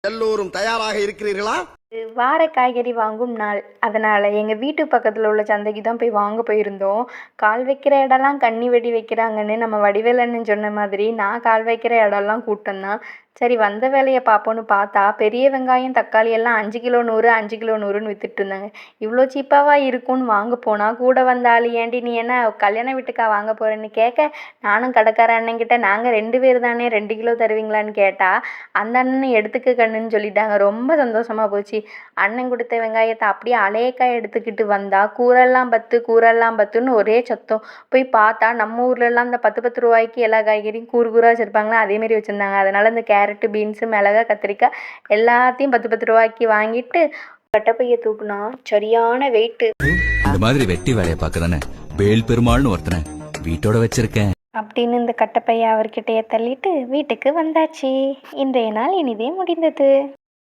எல்லோரும் தயாராக இருக்கிறீர்களா? வார காய்கறி வாங்கும் நாள். அதனால் எங்கள் வீட்டு பக்கத்தில் உள்ள சந்தைக்கு தான் போய் வாங்க போயிருந்தோம். கால் வைக்கிற இடம்லாம் கண்ணி வெடி வைக்கிறாங்கன்னு நம்ம வடிவேலன்னு சொன்ன மாதிரி நான் கால் வைக்கிற இடம்லாம் கூட்டம் தான். சரி வந்த வேலையை பார்ப்போன்னு பார்த்தா பெரிய வெங்காயம் தக்காளி எல்லாம் அஞ்சு கிலோ நூறு அஞ்சு கிலோ நூறுன்னு வித்துட்டு இருந்தாங்க. இவ்வளோ சீப்பாவா இருக்கும்னு வாங்க போனால் கூட வந்த ஆள் ஏண்டி நீ என்ன கல்யாண வீட்டுக்கா வாங்க போகிறேன்னு கேட்க? நானும் கடைக்கார அண்ணன்கிட்ட நாங்கள் ரெண்டு பேர் தானே ரெண்டு கிலோ தருவீங்களான்னு கேட்டால் அந்த அண்ணன் எடுத்துக்க கண்ணுன்னு சொல்லிட்டாங்க. ரொம்ப சந்தோஷமாக போச்சு. அண்ணன் கொடுத்த வெங்காயத்தை அப்படியே அலையக்காய் எடுத்துக்கிட்டு வந்தா கூரெல்லாம் பத்து கூரெல்லாம் பத்துன்னு ஒரே சத்தம். போய் பார்த்தா நம்ம ஊர்லலாம் இந்த பத்து பத்து ரூபாய்க்கு எல்லா காய்கறியும் கூறு கூறாக வச்சுருப்பாங்களா? அதேமாரி வச்சுருந்தாங்க. அதனால் இந்த கேரட்டு பீன்ஸு மிளகா கத்திரிக்காய் எல்லாத்தையும் பத்து பத்து ரூபாய்க்கு வாங்கிட்டு கட்டப்பையை தூக்குனா சரியான வெயிட்டு இந்த மாதிரி வெட்டி வேலையை பார்க்கதானே வேல் பெருமாள்னு ஒருத்தனை வீட்டோட வச்சிருக்கேன். அப்படின்னு இந்த கட்டப்பையை அவர்கிட்டயே தள்ளிட்டு வீட்டுக்கு வந்தாச்சு. இன்றைய நாள் இனிதே முடிந்தது.